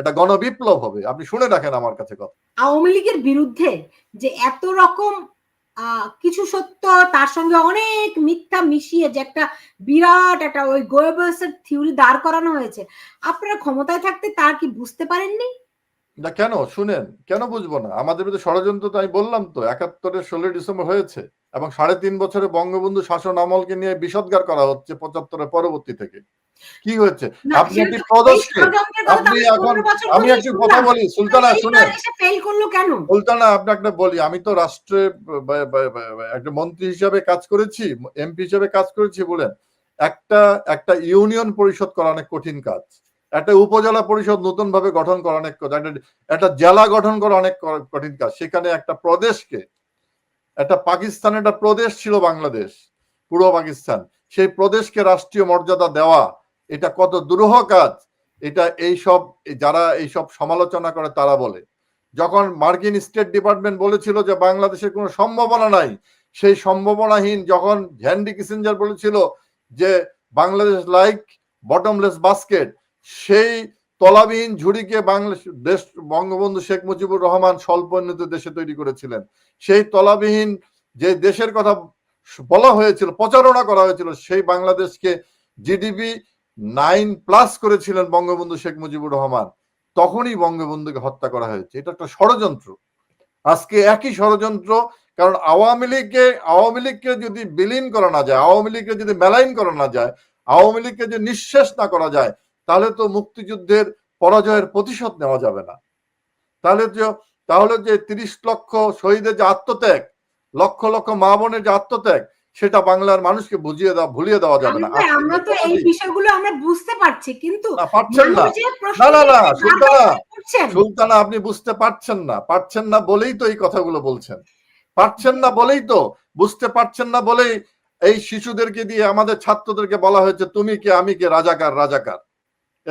একটা গণবিপ্লব হবে। আপনি শুনে রাখেন আমার কাছে কথা। আওয়ামী লীগের বিরুদ্ধে যে এত রকম কিছু সত্য তার সঙ্গে অনেক মিথ্যা মিশিয়ে যে একটা বিরাট একটা ওই গোয়েবসের থিওরি দাঁড় করানো হয়েছে, আপনারা ক্ষমতায় থাকতে তার কি বুঝতে পারেননি? না কেন? শুনেন কেন বুঝব না? আমাদের বিরুদ্ধে ষড়যন্ত্র তো আমি বললাম তো একাত্তরের ষোলোই ডিসেম্বর হয়েছে এবং সাড়ে তিন বছরে বঙ্গবন্ধু শাসন আমলকে নিয়ে বিষদগার করা হচ্ছে পঁচাত্তরের পরবর্তী থেকে। কি হয়েছে? আপনি একটি তো আপনি এখন আমি একটি কথা বলি সুলতানা কেন? সুলতানা আপনি একটা বলি আমি তো রাষ্ট্রে একটা মন্ত্রী হিসাবে কাজ করেছি এমপি হিসাবে কাজ করেছি বলেন। একটা একটা ইউনিয়ন পরিষদ করা অনেক কঠিন কাজ। একটা উপজেলা পরিষদ নতুন ভাবে গঠন করা অনেক একটা জেলা গঠন করা অনেক কঠিন কাজ। সেখানে একটা প্রদেশকে, একটা পাকিস্তান একটা প্রদেশ ছিল বাংলাদেশ, পূর্ব পাকিস্তান। সেই প্রদেশকে রাষ্ট্রীয় মর্যাদা দেওয়া, এটা কত দুরূহ কাজ, এটা এই সব, যারা এই সব সমালোচনা করে তারা বলে। যখন মার্কিন স্টেট ডিপার্টমেন্ট বলেছিল যে বাংলাদেশের কোনো সম্ভাবনা নাই, সেই সম্ভাবনাহীন যখন হ্যান্ডি কিসেঞ্জার বলেছিল যে বাংলাদেশ লাইক বটমলেস বাস্কেট সেই তলাবিহীন ঝুড়িকে বাংলাদেশ দেশ বঙ্গবন্ধু শেখ মুজিবুর রহমান স্বল্প উন্নত দেশে তৈরি করেছিলেন। সেই তলাবিহীন যে দেশের কথা বলা হয়েছিল, প্রচারণা করা হয়েছিল, সেই বাংলাদেশকে জিডিপি নাইন প্লাস করেছিলেন বঙ্গবন্ধু শেখ মুজিবুর রহমান। তখনই বঙ্গবন্ধুকে হত্যা করা হয়েছে। এটা একটা ষড়যন্ত্র। আজকে একই ষড়যন্ত্র, কারণ আওয়ামী লীগকে আওয়ামী লীগকে যদি বিলীন করা না যায়, আওয়ামী লীগকে যদি মেলাইন করা না যায়, আওয়ামী লীগকে যদি নিঃশেষ না করা যায় তাহলে তো মুক্তিযুদ্ধের পরাজয়ের প্রতিশোধ নেওয়া যাবে না। তাহলে যে তাহলে যে তিরিশ লক্ষ শহীদের যে আত্মত্যাগ লক্ষ লক্ষ মা বোনের যে আত্মত্যাগ সেটা বাংলার মানুষকে বুঝিয়ে দেওয়া ভুলিয়ে দেওয়া যাবে না। আমরা তো এই বিষয়গুলো আমরা বুঝতে পারছি কিন্তু পারছেন না। না, না, না, সুলতানা, সুলতানা আপনি বুঝতে পারছেন না। পারছেন না বলেই তো এই কথাগুলো বলছেন। পারছেন না বলেই তো বুঝতে পারছেন না বলেই এই শিশুদেরকে দিয়ে আমাদের ছাত্রদেরকে বলা হয়েছে তুমি কে আমি কে রাজাকার রাজাকার।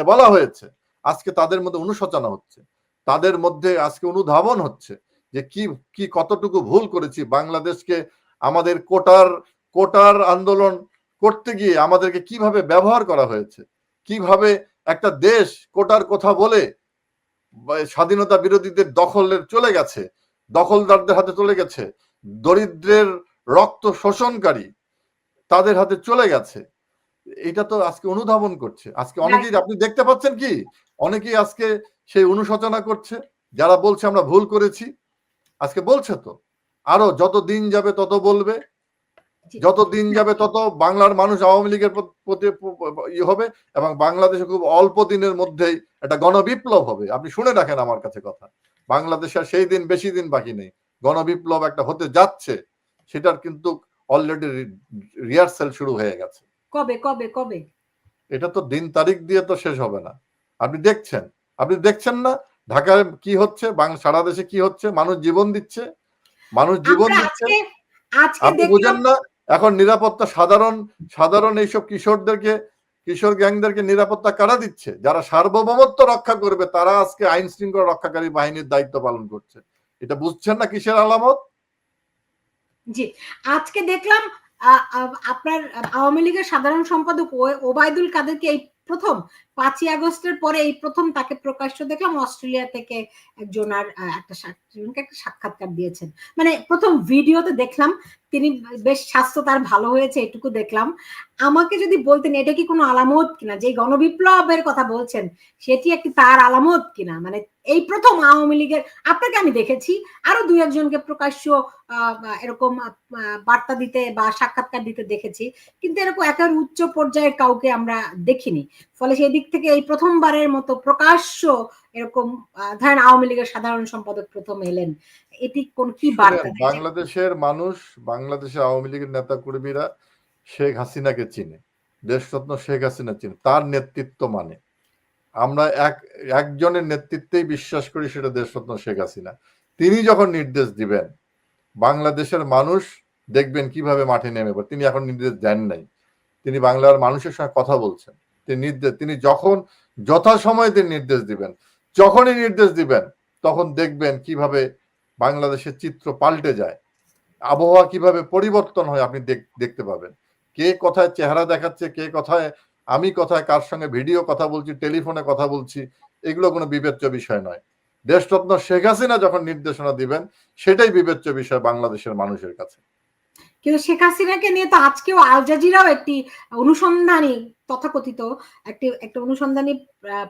বলা হয়েছে। আজকে তাদের মধ্যে অনুশোচনা হচ্ছে। তাদের মধ্যে আজকে অনুধাবন হচ্ছে যে কি কি কতটুকু ভুল করেছি। বাংলাদেশকে আমাদের কোটার কোটার আন্দোলন করতে গিয়ে আমাদেরকে কীভাবে ব্যবহার করা হয়েছে? কীভাবে একটা দেশ কোটার কথা বলে স্বাধীনতা বিরোধীদের দখলের চলে গেছে, দখলদারদের হাতে চলে গেছে, দরিদ্রের রক্ত শোষণকারী তাদের হাতে চলে গেছে এটা তো আজকে অনুধাবন করছে। আজকে অনেকেই আপনি দেখতে পাচ্ছেন কি? অনেকেই আজকে সেই অনুশোচনা করছে। যারা বলছে আমরা ভুল করেছি। আজকে বলছে তো। আরও যত দিন যাবে তত বলবে। যত দিন যাবে তত বাংলার মানুষ আওয়ামী লীগের প্রতি ই হবে এবং বাংলাদেশে খুব অল্প দিনের মধ্যেই একটা গণবিপ্লব হবে। আপনি শুনে রাখেন আমার কাছে কথা। বাংলাদেশের সেই দিন বেশি দিন বাকি নেই। গণবিপ্লব একটা হতে যাচ্ছে সেটার কিন্তু অলরেডি রিহার্সেল শুরু হয়ে গেছে। কবে কবে কবে? এটা তো দিন তারিখ দিয়ে তো শেষ হবে না। আপনি দেখছেন আপনি দেখছেন না ঢাকায় কি হচ্ছে সারা দেশে কি হচ্ছে মানুষ জীবন দিচ্ছে মানুষ জীবন দিচ্ছে। আপনি বুঝেন না এখন নিরাপত্তা সাধারণ সাধারণ এইসব কিশোরদেরকে কিশোর গ্যাংদেরকে নিরাপত্তা কারা দিচ্ছে? যারা সার্বভৌমত্ব রক্ষা করবে তারা আজকে আইন শৃঙ্খলা রক্ষাকারী বাহিনীর দায়িত্ব পালন করছে। এটা বুঝছেন না কিসের আলামত? জি আজকে দেখলাম আপনার আওয়ামী লীগের সাধারণ সম্পাদক ওবায়দুল কাদেরকে এই প্রথম পাঁচই আগস্টের পরে এই প্রথম তাকে প্রকাশ্য দেখলাম, অস্ট্রেলিয়া থেকে একজন আর একটা একটা সাক্ষাৎকার দিয়েছেন। মানে প্রথম ভিডিওতে দেখলাম তিনি বেশ স্বাস্থ্য তার ভালো হয়েছে, এটুকু দেখলাম। আমাকে যদি বলতেন, এটা কি কোনো আলামত কিনা? যে গণবিপ্লবের কথা বলছেন, সেটি একটি তার আলামত কিনা? মানে এই প্রথম আওয়ামী লীগের, আপনাকে আমি দেখেছি, আরও দুই একজনকে প্রকাশ্য এরকম বার্তা দিতে বা সাক্ষাৎকার দিতে দেখেছি, কিন্তু এরকম একের উচ্চ পর্যায়ের কাউকে আমরা দেখিনি। ফলে সেই দিক থেকে এই প্রথমবারের মতো প্রকাশ্য এরকম ধরেন আওয়ামী লীগের সাধারণ সম্পাদক প্রথম এলেন এটি কোন কি বার্তা বাংলাদেশের মানুষ বাংলাদেশের আওয়ামী লীগের নেতা কর্মীরা শেখ হাসিনাকে চিনে দেশরত্ন শেখ হাসিনা চিনে তার নেতৃত্ব মানে। আমরা এক একজনের নেতৃত্বেই বিশ্বাস করি সেটা দেশরত্ন শেখ হাসিনা। তিনি যখন নির্দেশ দিবেন বাংলাদেশের মানুষ দেখবেন কীভাবে মাঠে নেমে পড়ে। তিনি এখন নির্দেশ দেন নাই। তিনি বাংলার মানুষের সঙ্গে কথা বলছেন। তিনি নির্দেশ তিনি যখন যথাসময়ে তিনি নির্দেশ দিবেন যখনই নির্দেশ দিবেন, তখন দেখবেন কীভাবে বাংলাদেশের চিত্র পাল্টে যায়। আবহাওয়া কীভাবে পরিবর্তন হয় আপনি দেখ- দেখতে পাবেন। কে কোথায় চেহারা দেখাচ্ছে, কে কোথায়, আমি কোথায়, কার সঙ্গে ভিডিও কথা বলছি, টেলিফোনে কথা বলছি, এগুলো কোনো বিবেচ্য বিষয় নয়। দেশরত্ন শেখ হাসিনা যখন নির্দেশনা দিবেন, সেটাই বিবেচ্য বিষয় বাংলাদেশের মানুষের কাছে। কিন্তু শেখ হাসিনাকে নিয়ে তো আজকেও আল জাজিরাও একটি অনুসন্ধানী তথাকথিত একটি একটা অনুসন্ধানী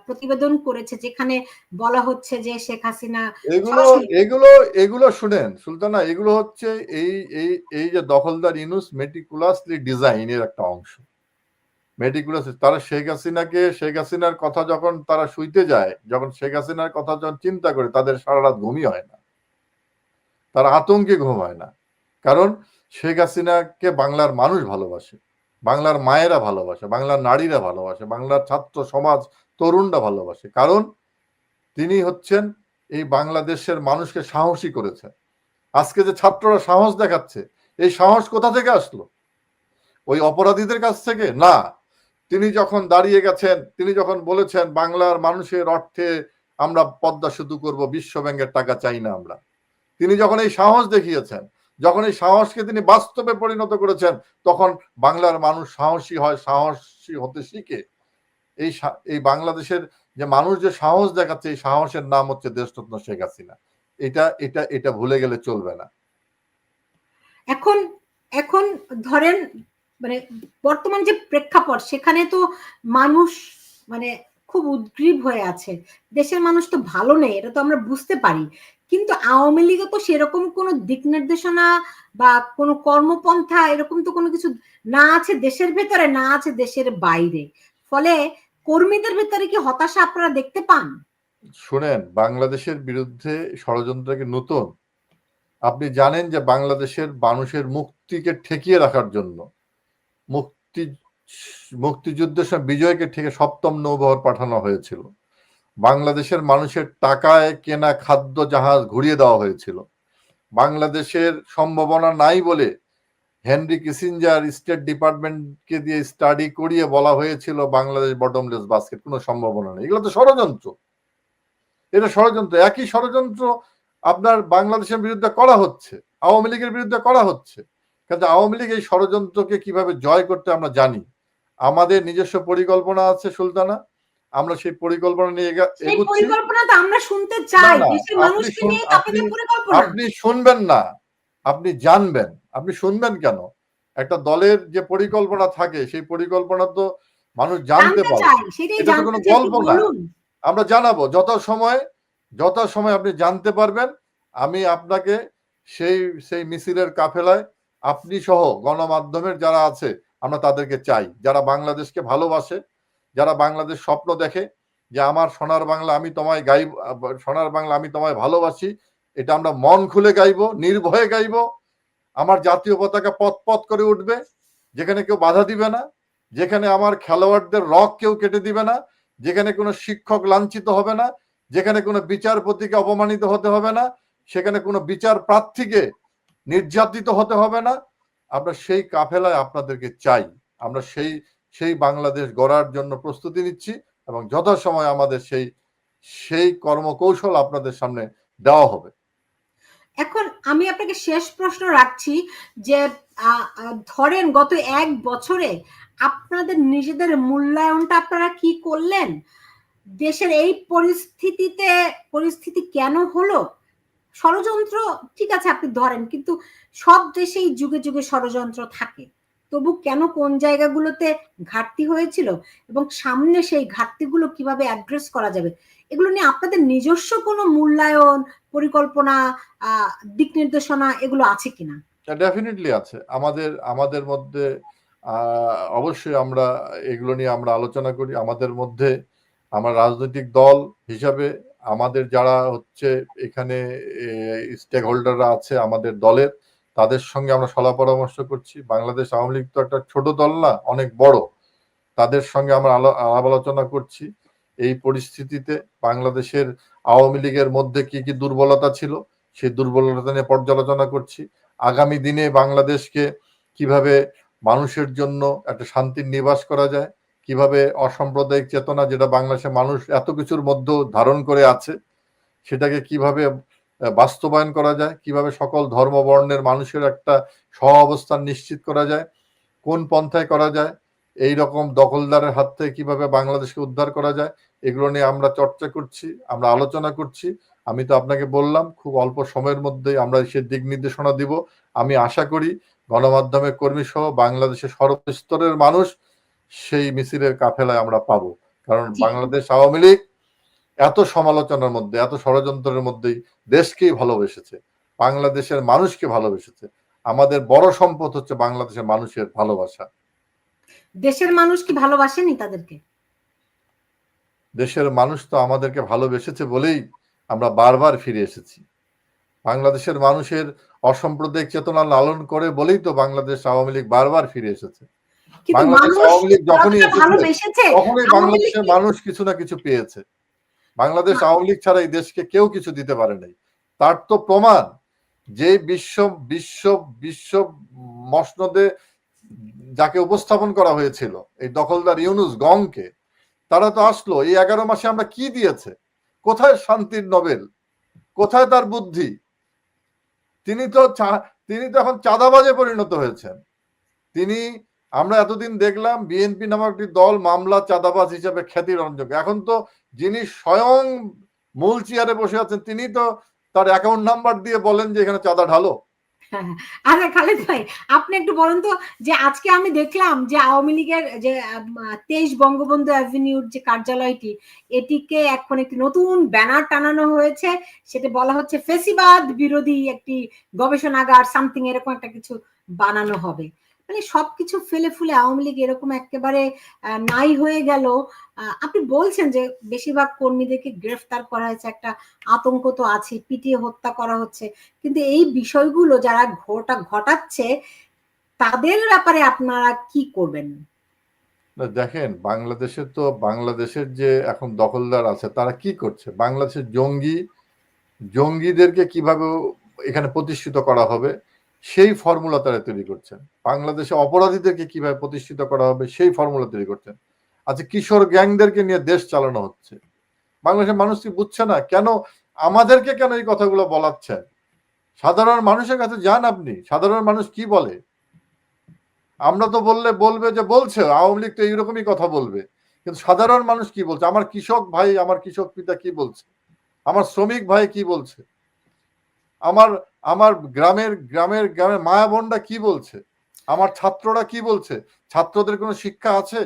প্রতিবেদন করেছে যেখানে বলা হচ্ছে যে শেখ হাসিনা এগুলো এগুলো এগুলো শুনেন সুলতানা এগুলো হচ্ছে এই এই এই যে দখলদার ইনুস মেটিকুলাসলি ডিজাইনের একটা অংশ। মেটিকুলাস তারা শেখ হাসিনাকে শেখ হাসিনার কথা যখন তারা শুইতে যায় যখন শেখ হাসিনার কথা যখন চিন্তা করে তাদের সারা রাত ঘুমই হয় না। তারা আতঙ্কে ঘুম হয় না। কারণ শেখ হাসিনাকে বাংলার মানুষ ভালোবাসে। বাংলার মায়েরা ভালোবাসে, বাংলার নারীরা ভালোবাসে, বাংলার ছাত্র সমাজ তরুণরা ভালোবাসে। কারণ তিনি হচ্ছেন এই বাংলাদেশের মানুষকে সাহসী করেছেন। আজকে যে ছাত্ররা সাহস দেখাচ্ছে, এই সাহস কোথা থেকে আসলো? ওই অপরাধীদের কাছ থেকে? না। তিনি যখন দাঁড়িয়ে গেছেন, তিনি যখন বলেছেন, বাংলার মানুষের অর্থে আমরা পদ্মা সেতু করব বিশ্ব ব্যাংকের টাকা চাই না আমরা। তিনি যখন এই সাহস দেখিয়েছেন যখন এই সাহসকে তিনি বাস্তবে পরিণত করেছেন, তখন বাংলার মানুষ সাহসী হয়, সাহসী হতে শিখে। এই এই বাংলাদেশের যে মানুষ যে সাহস দেখাচ্ছে, এই সাহসের নাম হচ্ছে দেশরত্ন শেখ হাসিনা। এটা এটা এটা ভুলে গেলে চলবে না। এখন এখন ধরেন মানে বর্তমান যে প্রেক্ষাপট, সেখানে তো মানুষ মানে খুব উদ্গ্রীব হয়ে আছে। দেশের মানুষ তো ভালো নেই, এটা তো আমরা বুঝতে পারি। কিন্তু আওয়ামী লীগও তো সেরকম কোনো দিক নির্দেশনা বা কোনো কর্মপন্থা এরকম তো কোনো কিছু না আছে দেশের ভেতরে, না আছে দেশের বাইরে। ফলে কর্মীদের ভেতরে কি হতাশা আপনারা দেখতে পান? শুনেন, বাংলাদেশের বিরুদ্ধে ষড়যন্ত্রকে নতুন? আপনি জানেন যে বাংলাদেশের মানুষের মুক্তিকে ঠেকিয়ে রাখার জন্য, মুক্তি মুক্তিযুদ্ধের সময় বিজয়কে ঠেকে সপ্তম নৌবহর পাঠানো হয়েছিল। বাংলাদেশের মানুষের টাকায় কেনা খাদ্য জাহাজ ঘুরিয়ে দেওয়া হয়েছিল। বাংলাদেশের সম্ভাবনা নাই বলে হেনরি কিসিঞ্জার স্টেট ডিপার্টমেন্টকে দিয়ে স্টাডি করিয়ে বলা হয়েছিল বাংলাদেশ বটমলেস বাস্কেট। কোনো সম্ভাবনা নেই। এগুলো তো ষড়যন্ত্র। এটা ষড়যন্ত্র। একই ষড়যন্ত্র আপনার বাংলাদেশের বিরুদ্ধে করা হচ্ছে। আওয়ামী লীগের বিরুদ্ধে করা হচ্ছে। কিন্তু আওয়ামী লীগ এই ষড়যন্ত্রকে কীভাবে জয় করতে আমরা জানি? আমাদের নিজস্ব পরিকল্পনা আছে সুলতানা। আমরা সেই পরিকল্পনা নিয়ে এগুচ্ছি। আমরা শুনতে চাই। আপনি শুনবেন না। আপনি জানবেন। আপনি শুনবেন কেন? একটা দলের যে পরিকল্পনা থাকে সেই পরিকল্পনা তো মানুষ জানতে জানতে পারে। এটা কোনো গল্প না। আমরা জানাব যত সময় যত সময় আপনি জানতে পারবেন আমি আপনাকে সেই সেই মিছিলের কাফেলায় আপনি সহ গণমাধ্যমের যারা আছে আমরা তাদেরকে চাই। যারা বাংলাদেশকে ভালোবাসে, যারা বাংলাদেশ স্বপ্ন দেখে যে আমার সোনার বাংলা আমি তোমায় গাইব, সোনার বাংলা আমি তোমায় ভালোবাসি, এটা আমরা মন খুলে গাইব, নির্ভয়ে গাইব। আমার জাতীয় পতাকা পথ পথ করে উঠবে, যেখানে কেউ বাধা দিবে না, যেখানে আমার খেলোয়াড়দের রক কেউ কেটে দিবে না, যেখানে কোনো শিক্ষক লাঞ্ছিত হবে না, যেখানে কোনো বিচারপতিকে অপমানিত হতে হবে না, সেখানে কোনো বিচার প্রার্থীকে নির্যাতিত হতে হবে না আমরা সেই কাফেলায় আপনাদেরকে চাই। আমরা সেই সেই বাংলাদেশ গড়ার জন্য প্রস্তুতি নিচ্ছি এবং যথাসময় আমাদের সেই সেই কর্মকৌশল আপনাদের সামনে দেওয়া হবে। এখন আমি আপনাকে শেষ প্রশ্ন রাখছি যে ধরেন গত এক বছরে আপনাদের নিজেদের মূল্যায়নটা আপনারা কি করলেন? দেশের এই পরিস্থিতিতে, পরিস্থিতি কেন হলো? ষড়যন্ত্র, ঠিক আছে, আপনি ধরেন, কিন্তু সব দেশেই যুগে যুগে ষড়যন্ত্র থাকে। তবু কেন কোন জায়গাগুলোতে ঘাটতি হয়েছিল এবং সামনে সেই ঘাটতিগুলো কীভাবে অ্যাড্রেস করা যাবে? এগুলো নিয়ে আপনাদের নিজস্ব কোনো মূল্যায়ন, পরিকল্পনা দিক নির্দেশনা এগুলো আছে কিনা? ডেফিনেটলি আছে। আমাদের আমাদের মধ্যে অবশ্যই আমরা এগুলো নিয়ে আমরা আলোচনা করি। আমাদের মধ্যে আমরা রাজনৈতিক দল হিসাবে আমাদের যারা হচ্ছে এখানে স্টেক হোল্ডাররা আছে আমাদের দলের, তাদের সঙ্গে আমরা সলা পরামর্শ করছি। বাংলাদেশ আওয়ামী লীগ তো একটা ছোট দল না, অনেক বড়। তাদের সঙ্গে আমরা আলো- আলাপ আলোচনা করছি। এই পরিস্থিতিতে বাংলাদেশের আওয়ামী লীগের মধ্যে কি কি দুর্বলতা ছিল, সেই দুর্বলতা নিয়ে পর্যালোচনা করছি। আগামী দিনে বাংলাদেশকে কীভাবে মানুষের জন্য একটা শান্তির নিবাস করা যায় কীভাবে অসাম্প্রদায়িক চেতনা যেটা বাংলাদেশের মানুষ এত কিছুর মধ্যে ধারণ করে আছে, সেটাকে কীভাবে বাস্তবায়ন করা যায়, কীভাবে সকল ধর্ম বর্ণের মানুষের একটা সহ অবস্থান নিশ্চিত করা যায়, কোন পন্থায় করা যায় এই রকম দখলদারের হাত থেকে কীভাবে বাংলাদেশকে উদ্ধার করা যায়, এগুলো নিয়ে আমরা চর্চা করছি, আমরা আলোচনা করছি। আমি তো আপনাকে বললাম, খুব অল্প সময়ের মধ্যেই আমরা সে দিক নির্দেশনা দিব। আমি আশা করি গণমাধ্যমের কর্মী সহ বাংলাদেশের সর্বস্তরের মানুষ সেই মিছিলের কাফেলায় আমরা পাবো। কারণ বাংলাদেশ আওয়ামী লীগ এত সমালোচনার মধ্যে এত ষড়যন্ত্রের মধ্যেই দেশকেই ভালোবেসেছে বাংলাদেশের মানুষকে ভালোবেসেছে। আমাদের বড় সম্পদ হচ্ছে বাংলাদেশের মানুষের ভালোবাসা। দেশের মানুষ কি ভালোবাসেনি তাদেরকে? দেশের মানুষ তো আমাদেরকে ভালোবেসেছে বলেই আমরা বারবার ফিরে এসেছি। বাংলাদেশের মানুষের অসাম্প্রদায়িক চেতনা লালন করে বলেই তো বাংলাদেশ আওয়ামী লীগ বারবার ফিরে এসেছে। কিন্তু মানুষ যখনই ভালোবেসেছে বাংলাদেশের মানুষ কিছু না কিছু পেয়েছে। বাংলাদেশ আওয়ামী লীগ ছাড়া এই দেশকে কেউ কিছু দিতে পারে নাই। তার তো প্রমাণ যে বিশ্ব বিশ্ব বিশ্ব মসনদে যাকে উপস্থাপন করা হয়েছিল এই দখলদার ইউনুস গংকে তারা তো আসলো এই এগারো মাসে আমরা কি দিয়েছে? কোথায় শান্তির নোবেল? কোথায় তার বুদ্ধি? তিনি তো তিনি তো এখন চাঁদাবাজে পরিণত হয়েছেন। তিনি আমরা এতদিন দেখলাম বিএনপি নামক একটি দল মামলা চাঁদাবাজ হিসেবে খ্যাতি রঞ্জক এখন তো যিনি স্বয়ং মূল চেয়ারে বসে আছেন, তিনি তো তার অ্যাকাউন্ট নাম্বার দিয়ে বলেন যে এখানে চাঁদা ঢালো। আরে খালেদ ভাই, আপনি একটু বলেন তো যে আজকে আমি দেখলাম যে আওয়ামী লীগের যে তেইশ বঙ্গবন্ধু অ্যাভিনিউর যে কার্যালয়টি, এটিকে এখন একটি নতুন ব্যানার টানানো হয়েছে। সেটা বলা হচ্ছে ফেসিবাদ বিরোধী একটি গবেষণাগার সামথিং এরকম একটা কিছু বানানো হবে। মানে সবকিছু ফেলে ফুলে আওয়ামী লীগ এরকম একেবারে নাই হয়ে গেল। আপনি বলছেন যে বেশিরভাগ কর্মীদেরকে গ্রেফতার করা হয়েছে, একটা আতঙ্ক তো আছে, পিটিয়ে হত্যা করা হচ্ছে। কিন্তু এই বিষয়গুলো যারা ঘটা, ঘটাচ্ছে, তাদের ব্যাপারে আপনারা কি করবেন? দেখেন, বাংলাদেশে তো, বাংলাদেশের যে এখন দখলদার আছে, তারা কি করছে? বাংলাদেশের জঙ্গি, জঙ্গিদেরকে কীভাবে এখানে প্রতিষ্ঠিত করা হবে? সেই ফর্মুলা তারা তৈরি করছেন। বাংলাদেশে অপরাধীদেরকে কীভাবে প্রতিষ্ঠিত করা হবে সেই ফর্মুলা তৈরি করছেন। আচ্ছা কিশোর গ্যাংদেরকে নিয়ে দেশ চালানো হচ্ছে। বাংলাদেশের মানুষ কি বুঝছে না? কেন আমাদেরকে কেন এই কথাগুলো বলাচ্ছেন? সাধারণ মানুষের কাছে যান আপনি। সাধারণ মানুষ কি বলে? আমরা তো বললে বলবে যে বলছে, আওয়ামী লীগ তো এইরকমই কথা বলবে। কিন্তু সাধারণ মানুষ কি বলছে? আমার কৃষক ভাই, আমার কৃষক পিতা কি বলছে? আমার শ্রমিক ভাই কি বলছে? আমার আমার গ্রামের গ্রামের গ্রামের মায়া বোনরা কি বলছে? আমার ছাত্ররা কি বলছে? ছাত্রদের কোনো শিক্ষা আছে?